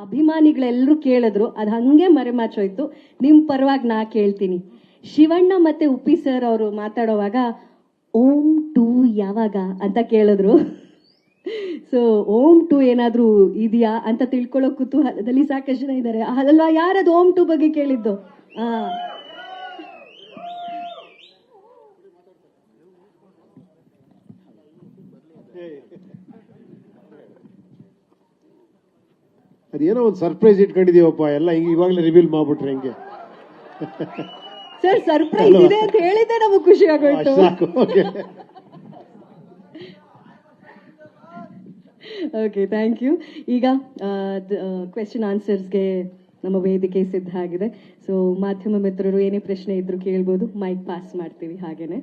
ಅಭಿಮಾನಿಗಳೆಲ್ಲರೂ ಕೇಳಿದ್ರು, ಅದು ಹಂಗೆ ಮರೆಮಾಚೋಯ್ತು ನಿಮ್ಮ ಪರವಾಗಿ ನಾ ಕೇಳ್ತೀನಿ. ಶಿವಣ್ಣ ಮತ್ತೆ ಉಪ್ಪಿ ಸರ್ ಅವರು ಮಾತಾಡೋವಾಗ, ಓಂ ಟು ಯಾವಾಗ? ಅಂತ ಕೇಳಿದ್ರು. ಸೊ ಓಂ ಟು ಏನಾದರೂ ಇದೆಯಾ? ಅಂತ ತಿಳ್ಕೊಳ್ಳೋ ಕುತೂಹಲದಲ್ಲಿ ಸಾಕಷ್ಟು ಜನ ಇದ್ದಾರೆ. ಅಲ್ವಾ ಯಾರದು ಓಂ ಟು ಬಗ್ಗೆ ಕೇಳಿದ್ದು? ಆ. ಅದೇನೋ ಒಂದು ಸರ್ಪ್ರೈಸ್ ಇಟ್ಕೊಂಡಿದೀವಪ್ಪ ಎಲ್ಲ ಹಿಂಗೆ ಇವಾಗಲೇ ರಿವೀಲ್ ಮಾಡ್ಬಿಟ್ರೆ ಹಿಂಗೆ? ಸರ್ ಸರ್ಪ್ರೈಸ್ ಇದೆ ಅಂತ ಹೇಳಿದ್ದೆ ನಮಗೆ ಖುಷಿ ಆಗೋಯ್ತು. ಸಾಕು ಓಕೆ ಓಕೆ ಥ್ಯಾಂಕ್ ಯು ಈಗ ಕ್ವೆಶನ್ ಆನ್ಸರ್ಸ್ಗೆ ನಮ್ಮ ವೇದಿಕೆ ಸಿದ್ಧ ಆಗಿದೆ. ಸೊ ಮಾಧ್ಯಮ ಮಿತ್ರರು ಏನೇ ಪ್ರಶ್ನೆ ಇದ್ರು ಕೇಳ್ಬೋದು. ಮೈಕ್ ಪಾಸ್ ಮಾಡ್ತೀವಿ ಹಾಗೇನೆ.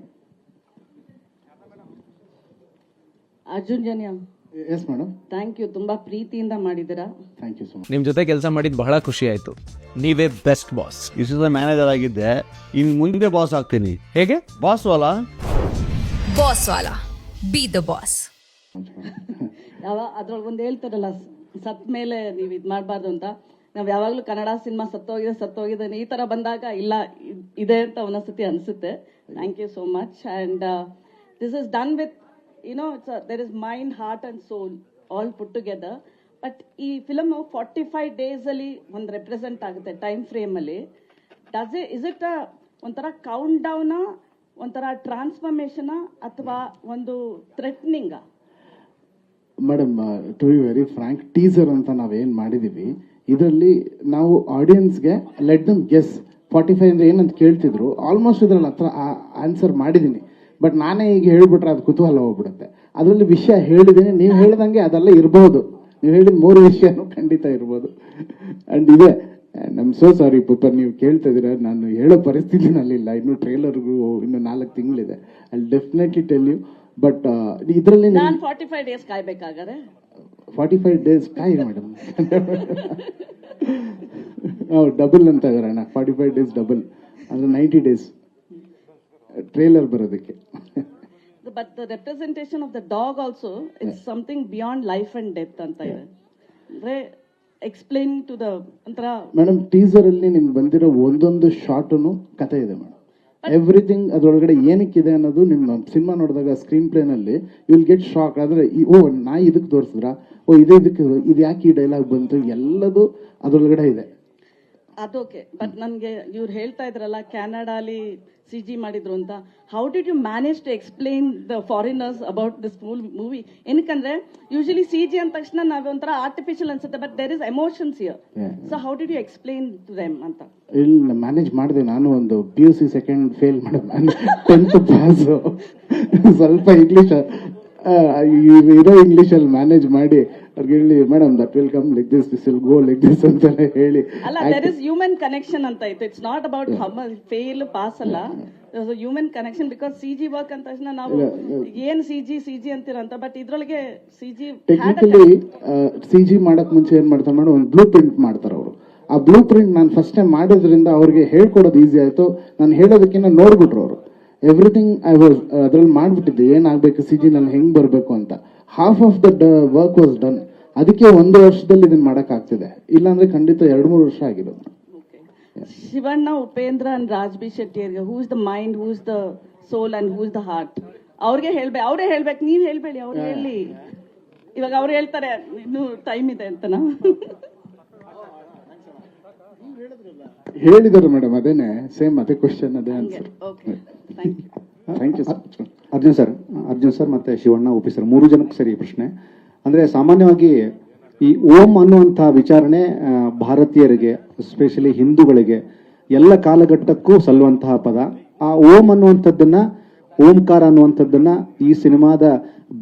Arjun Janya. Yes madam thank you ತುಂಬಾ ಪ್ರೀತಿಯಿಂದ ಮಾಡಿದ್ದೀರಾ. ಥ್ಯಾಂಕ್ ಯು ಸೊ ಮಚ್ ನಿಮ್ ಜೊತೆ ಕೆಲಸ ಮಾಡಿದ್ ಬಹಳ ಖುಷಿ ಆಯ್ತು. ನೀವೇ ಬೆಸ್ಟ್ ಬಾಸ್ ಇಷ್ಟು ಮ್ಯಾನೇಜರ್ ಆಗಿದ್ದೆ. ಇನ್ನು ಮುಂದೆ ಬಾಸ್ ಆಗ್ತೀನಿ. ಹೇಗೆ? ಬಾಸ್ ಅಲ್ಲ ಬಾಸ್ ವಾಲ. ಬಿ ದ ಬಾಸ್ ಯಾವ ಅದ್ರೊಳಗೆ ಒಂದು ಹೇಳ್ತಾರಲ್ಲ ಸತ್ ಮೇಲೆ ನೀವು ಇದು ಮಾಡಬಾರ್ದು ಅಂತ. ನಾವು ಯಾವಾಗಲೂ ಕನ್ನಡ ಸಿನಿಮಾ ಸತ್ತೋಗಿದೆ ಸತ್ತೋಗಿದೆ ಈ ಥರ ಬಂದಾಗ ಇಲ್ಲ ಇದ್- ಇದೆ ಅಂತ ಒಂದೊಂದ್ಸತಿ ಅನಿಸುತ್ತೆ thank you so much and this is done with you know it's there is mind heart and soul all put together but ಈ ಫಿಲಮ್ ಫಾರ್ಟಿ ಫೈವ್ ಡೇಸಲ್ಲಿ ಒಂದು ರೆಪ್ರೆಸೆಂಟ್ ಆಗುತ್ತೆ ಟೈಮ್ ಫ್ರೇಮಲ್ಲಿ ಡಸ್ ಇಸ್ ಇಟ್ ಒಂಥರ ಕೌಂಟ್ ಡೌನ್ ಒಂಥರ ಟ್ರಾನ್ಸ್ಫರ್ಮೇಷನಾ ಅಥವಾ ಒಂದು threatening madam to be very frank teaser ಅಂತ ನಾವೇನು ಮಾಡಿದ್ದೀವಿ ಇದರಲ್ಲಿ ನಾವು ಆಡಿಯನ್ಸ್ಗೆ let them guess forty five ಅಂದ್ರೆ ಏನಂತ ಕೇಳ್ತಿದ್ರು ಆಲ್ಮೋಸ್ಟ್ ಇದ್ರಲ್ಲಿ ಹತ್ರ ಆನ್ಸರ್ ಮಾಡಿದ್ದೀನಿ ಬಟ್ ನಾನೇ ಈಗ ಹೇಳ್ಬಿಟ್ರೆ ಅದು ಕುತೂಹಲ ಹೋಗ್ಬಿಡುತ್ತೆ. ಅದರಲ್ಲಿ ವಿಷಯ ಹೇಳಿದ್ದೀನಿ ನೀವು ಹೇಳ್ದಂಗೆ ಅದೆಲ್ಲ ಇರ್ಬೋದು. ನೀವು ಹೇಳಿದ ಮೂರು ವಿಷಯನೂ ಖಂಡಿತ ಇರ್ಬೋದು. ಆ್ಯಂಡ್ ಇದೆ ನಮ್ಮ ಸೋ ಸಾರಿ ಪುಪ್ಪ ನೀವು ಕೇಳ್ತಾ ಇದ್ದೀರಾ? ನಾನು ಹೇಳೋ ಪರಿಸ್ಥಿತಿನಲ್ಲಿಲ್ಲ ಇನ್ನು ಟ್ರೇಲರ್ಗೂ ಇನ್ನು ನಾಲ್ಕು ತಿಂಗಳಿದೆ. ಅಲ್ಲಿ ಡೆಫಿನೆಟ್ಲಿ ಟೆಲ್ ಯು ಬಟ್ ಇದರಲ್ಲಿ ನಾನು ಫಾರ್ಟಿ ಫೈವ್ ಡೇಸ್ ಕಾಯ್ಬೇಕಾಗಾರೆ ಫಾರ್ಟಿ ಫೈವ್ ಡೇಸ್ ಕಾಯಿ ಮೇಡಮ್ ನಾವು ಡಬಲ್ ಅಂತ ಇದಾರಣ್ಣ ಫಾರ್ಟಿ ಫೈವ್ ಡೇಸ್ ಡಬಲ್ ಅಂದ್ರೆ ನೈಂಟಿ ಡೇಸ್ ಟ್ರೇಲರ್ ಬರೋದಕ್ಕೆ. But the representation of the dog also it's something beyond life and death ಅಂತ ಇದೆ. ಅಂದ್ರೆ ಎಕ್ಸ್ಪ್ಲೈನ್ ಟು ದ ಒಂಥರ ಮೇಡಮ್ ಟೀಸರ್ ಅಲ್ಲಿ ನಿಮ್ಗೆ ಬಂದಿರೋ ಒಂದೊಂದು ಶಾರ್ಟನು ಕತೆ ಇದೆ ಮೇಡಮ್ ಎವ್ರಿಥಿಂಗ್ ಅದ್ರೊಳಗಡೆ ಏನಕ್ಕಿದೆ ಅನ್ನೋದು ನಿಮ್ಮ ಸಿನಿಮಾ ನೋಡಿದಾಗ ಸ್ಕ್ರೀನ್ ಪ್ಲೇನಲ್ಲಿ ವಿಲ್ ಗೆಟ್ ಶಾಕ್ ಆದ್ರೆ ಓ ನಾ ಇದಕ್ಕೆ ತೋರಿಸಿದ್ರ? ಓ ಇದೇ ಇದಕ್ಕೆ ಇದು ಯಾಕೆ ಈ ಡೈಲಾಗ್ ಬಂತು? ಎಲ್ಲದು ಅದರೊಳಗಡೆ ಇದೆ. ಅದೋಕೆ ಬಟ್ ನನಗೆ ಇವ್ರು ಹೇಳ್ತಾ ಇದ್ರಲ್ಲ ಕ್ಯಾನಡಾಲಿ ಸಿ ಜಿ ಮಾಡಿದ್ರು ಅಂತ. How did you manage to explain the foreigners about this movie ಏನಕ್ಕಂದ್ರೆ usually C G ಅಂದ ತಕ್ಷಣ ನಾವು ಒಂಥರ ಆರ್ಟಿಫಿಷಿಯಲ್ ಅನ್ಸುತ್ತೆ but there is emotions here. So how did you explain to them ಅಂತ? ಇಲ್ಲಿ ಮ್ಯಾನೇಜ್ ಮಾಡಿದೆ. ನಾನು ಒಂದು P U C second fail ಮಾಡಿ ಟೆಂತ್ ಪಾಸು ಸ್ವಲ್ಪ ಇಂಗ್ಲೀಷ್ ಇರೋ ಇಂಗ್ಲೀಷಲ್ಲಿ ಮ್ಯಾನೇಜ್ ಮಾಡಿ ಅವ್ರಿಗೆ ಹೇಳಿ madam that will come like this this will go like this ಅಂತೆಲ್ಲ ಹೇಳಿ. ಅಲ್ಲ ದೇರ್ ಇಸ್ ಹ್ಯೂಮನ್ ಕನೆಕ್ಷನ್ ಅಂತ ಇತ್ತು. It's not about fail pass ಅಲ್ಲ. Human connection because C G work ಅಂತ ತಕ್ಷಣ ನಾವು ಏನ್ ಸಿ ಜಿ ಸಿ ಜಿ ಅಂತೀರಂತ ಬಟ್ ಇದ್ರೊಳಗೆ C G technically C G ಮಾಡಕ್ ಮುಂಚೆ ಏನ್ ಮಾಡ್ತಾರೆ ಮೇಡಮ್ ಒಂದು ಬ್ಲೂ ಪ್ರಿಂಟ್ ಮಾಡ್ತಾರೆ ಅವರು. ಆ ಬ್ಲೂ ಪ್ರಿಂಟ್ ನಾನು ಫಸ್ಟ್ ಟೈಮ್ ಮಾಡೋದ್ರಿಂದ ಅವ್ರಿಗೆ ಹೇಳ್ಕೊಡೋದು ಈಸಿ ಆಯ್ತು. ನಾನು ಹೇಳೋದಕ್ಕಿಂತ ನೋಡ್ಬಿಟ್ರು ಅವರು. ಎವ್ರಿಥಿಂಗ್ ಐ ವಾಸ್ ಅದ್ರಲ್ಲಿ ಮಾಡ್ಬಿಟ್ಟಿದ್ದೆ. ಏನಾಗಬೇಕು ಸಿ ಜಿ ನಾನು ಹೆಂಗ್ ಬರಬೇಕು ಅಂತ. Half of the work was done ಅದಕ್ಕೆ ಒಂದು ವರ್ಷದಲ್ಲಿ ಇದನ್ನ ಮಾಡಕ್ ಆಗ್ತಿದೆ ಇಲ್ಲಾಂದ್ರೆ ಖಂಡಿತ ಎರಡು ಮೂರು ವರ್ಷ ಆಗಿರೋದು. ಶಿವಣ್ಣ ಉಪೇಂದ್ರ ಅಂಡ್ ರಾಜ್ಬಿ ಶೆಟ್ಟಿ ಅವರಿಗೆ whose the mind whose the soul and whose the heart ಅವ್ರಿಗೆ ಹೇಳ್ಬೇಕು ಅವರೇ ಹೇಳ್ಬೇಕು ನೀವ್ ಹೇಳ್ಬೇಡಿ ಅವ್ರು ಹೇಳಿ. ಇವಾಗ ಅವ್ರು ಹೇಳ್ತಾರೆ ಇನ್ನು ಟೈಮ್ ಇದೆ ಅಂತನಾ ಹೇಳಿದರು ಮೇಡಮ್ ಅದೇನೆ ಸೇಮ್ ಅದೇ ಕ್ವಶನ್ ಅದೇ answer okay thank you thank you Arjun sir Arjun sir ಮತ್ತೆ ಶಿವಣ್ಣ, ಉಪಿ ಸರ್, ಮೂರು ಜನಕ್ಕೆ ಸರಿ ಪ್ರಶ್ನೆ. ಅಂದ್ರೆ ಸಾಮಾನ್ಯವಾಗಿ ಈ ಓಂ ಅನ್ನುವಂಥ ವಿಚಾರಣೆ ಭಾರತೀಯರಿಗೆ ಎಸ್ಪೆಷಲಿ ಹಿಂದೂಗಳಿಗೆ, ಎಲ್ಲ ಕಾಲಘಟ್ಟಕ್ಕೂ ಸಲ್ಲುವಂತಹ ಪದ. ಆ ಓಂ ಅನ್ನುವಂಥದ್ದನ್ನು, ಓಂಕಾರ ಅನ್ನುವಂಥದ್ದನ್ನು ಈ ಸಿನಿಮಾದ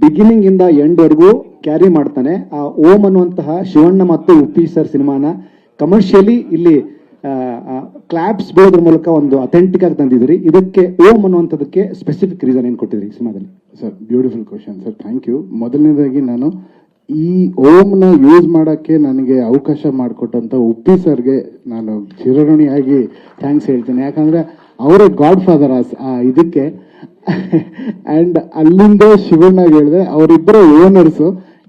ಬಿಗಿನಿಂಗ್ ಇಂದ ಎಂಡ್ ವರೆಗೂ ಕ್ಯಾರಿ ಮಾಡ್ತಾನೆ. ಆ ಓಂ ಅನ್ನುವಂತಹ ಶಿವಣ್ಣ ಮತ್ತು ಉಪ್ಪಿ ಸರ್ ಸಿನಿಮಾನ ಕಮರ್ಷಿಯಲಿ ಇಲ್ಲಿ ಕ್ಲಾಪ್ಸ್ ಬೀಳೋದ್ರ ಮೂಲಕ ಒಂದು ಅಥೆಂಟಿಕ್ ಆಗಿ ತಂದಿದ್ರಿ ಇದಕ್ಕೆ ಓಮ್ ಅನ್ನುವಂಥದ್ದಕ್ಕೆ ಸ್ಪೆಸಿಫಿಕ್ ರೀಸನ್ ಏನು ಕೊಟ್ಟಿದ್ರಿ ಸಿನಿಮಾದಲ್ಲಿ? Sir beautiful question sir thank you ಮೊದಲನೇದಾಗಿ ನಾನು ಈ ಓಮ್ನ ಯೂಸ್ ಮಾಡೋಕ್ಕೆ ನನಗೆ ಅವಕಾಶ ಮಾಡಿಕೊಟ್ಟಂಥ ಉಪ್ಪಿ ಸರ್ಗೆ ನಾನು ಚಿರಋಣಿಯಾಗಿ ಥ್ಯಾಂಕ್ಸ್ ಹೇಳ್ತೀನಿ. ಯಾಕಂದರೆ ಅವರೇ ಗಾಡ್ ಫಾದರ್ ಆ ಇದಕ್ಕೆ. ಆ್ಯಂಡ್ ಅಲ್ಲಿಂದ ಶಿವಣ್ಣಗೆ ಹೇಳಿದೆ ಅವರಿಬ್ಬರ ಓನರ್ಸು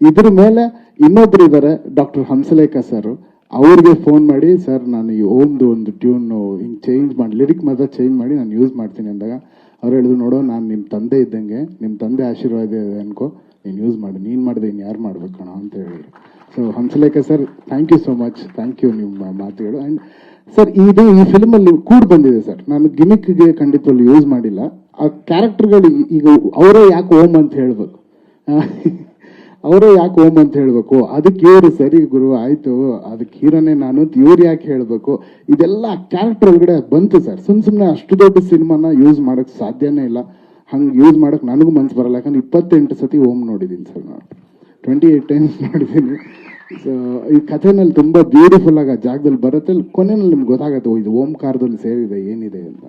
ಇದ್ರ ಮೇಲೆ ಇನ್ನೊಬ್ರು ಇದ್ದಾರೆ ಡಾಕ್ಟರ್ ಹಂಸಲೇಖ ಸರ್ ಅವ್ರಿಗೆ ಫೋನ್ ಮಾಡಿ ಸರ್ ನಾನು ಈ ಓಮ್ದು ಒಂದು ಟ್ಯೂನು ಹಿಂಗೆ ಚೇಂಜ್ ಮಾಡಿ ಲಿರಿಕ್ ಮಾತ್ರ ಚೇಂಜ್ ಮಾಡಿ ನಾನು ಯೂಸ್ ಮಾಡ್ತೀನಿ ಅಂದಾಗ, ಅವ್ರು ಹೇಳಿದ್ರು, ನೋಡೋ, ನಾನು ನಿಮ್ಮ ತಂದೆ ಇದ್ದಂಗೆ ನಿಮ್ಮ ತಂದೆ ಆಶೀರ್ವಾದ ಇದೆ ಅನ್ಕೋ, ನೀನು ಯೂಸ್ ಮಾಡಿ, ನೀನು ಮಾಡಿದೆ ಇನ್ನು ಯಾರು ಮಾಡ್ಬೇಕು ಕಣ? ಅಂತ ಹೇಳಿದ್ರು. So Hamsalekha sir thank you so much thank you ನಿಮ್ಮ ಮಾತುಗಳು. ಆ್ಯಂಡ್ ಸರ್ ಇದು ಈ ಫಿಲ್ಮಲ್ಲಿ ಕೂಡ್ ಬಂದಿದೆ ಸರ್ ನಾನು ಗಿಮಿಕ್ಗೆ ಖಂಡಿತವಾಗ್ಲೂ ಯೂಸ್ ಮಾಡಿಲ್ಲ. ಆ ಕ್ಯಾರೆಕ್ಟರ್ಗಳು ಈಗ ಅವರೇ ಯಾಕೆ ಓಮ್ ಅಂತ ಹೇಳ್ಬೇಕು? ಅವರೇ ಯಾಕೆ ಓಮ್ ಅಂತ ಹೇಳಬೇಕು? ಅದಕ್ಕೆ ಇವರು ಸರಿ ಗುರು, ಆಯ್ತು. ಅದಕ್ಕೆ ಹೀರೋನೇ ನಾನು ಇವ್ರು ಯಾಕೆ ಹೇಳಬೇಕು? ಇದೆಲ್ಲ ಕ್ಯಾರೆಕ್ಟರ್ ಒಳಗಡೆ ಬಂತು ಸರ್. ಸುಮ್ ಸುಮ್ಮನೆ ಅಷ್ಟು ದೊಡ್ಡ ಸಿನಿಮಾನ ಯೂಸ್ ಮಾಡಕ್ ಸಾಧ್ಯನೇ ಇಲ್ಲ. ಹಂಗೆ ಯೂಸ್ ಮಾಡಕ್ ನನಗೂ ಮನ್ಸು ಬರಲ್ಲ. ಯಾಕಂದ್ರೆ ಇಪ್ಪತ್ತೆಂಟು ಸತಿ ಓಮ್ ನೋಡಿದ್ದೀನಿ ಸರ್ ನಾನು. ಟ್ವೆಂಟಿ ಏಟ್ ಟೈಮ್ಸ್ ನೋಡಿದ್ದೀನಿ. ಸೊ ಈ ಕಥೆನಲ್ಲಿ ತುಂಬ ಬ್ಯೂಟಿಫುಲ್ ಆಗಿ ಆ ಜಾಗದಲ್ಲಿ ಬರುತ್ತೆ. ಕೊನೆಯಲ್ಲಿ ನಿಮ್ಗೆ ಗೊತ್ತಾಗತ್ತೆ ಇದು ಓಂಕಾರದಲ್ಲಿ ಸೇರಿದೆ, ಏನಿದೆ ಅಂತ.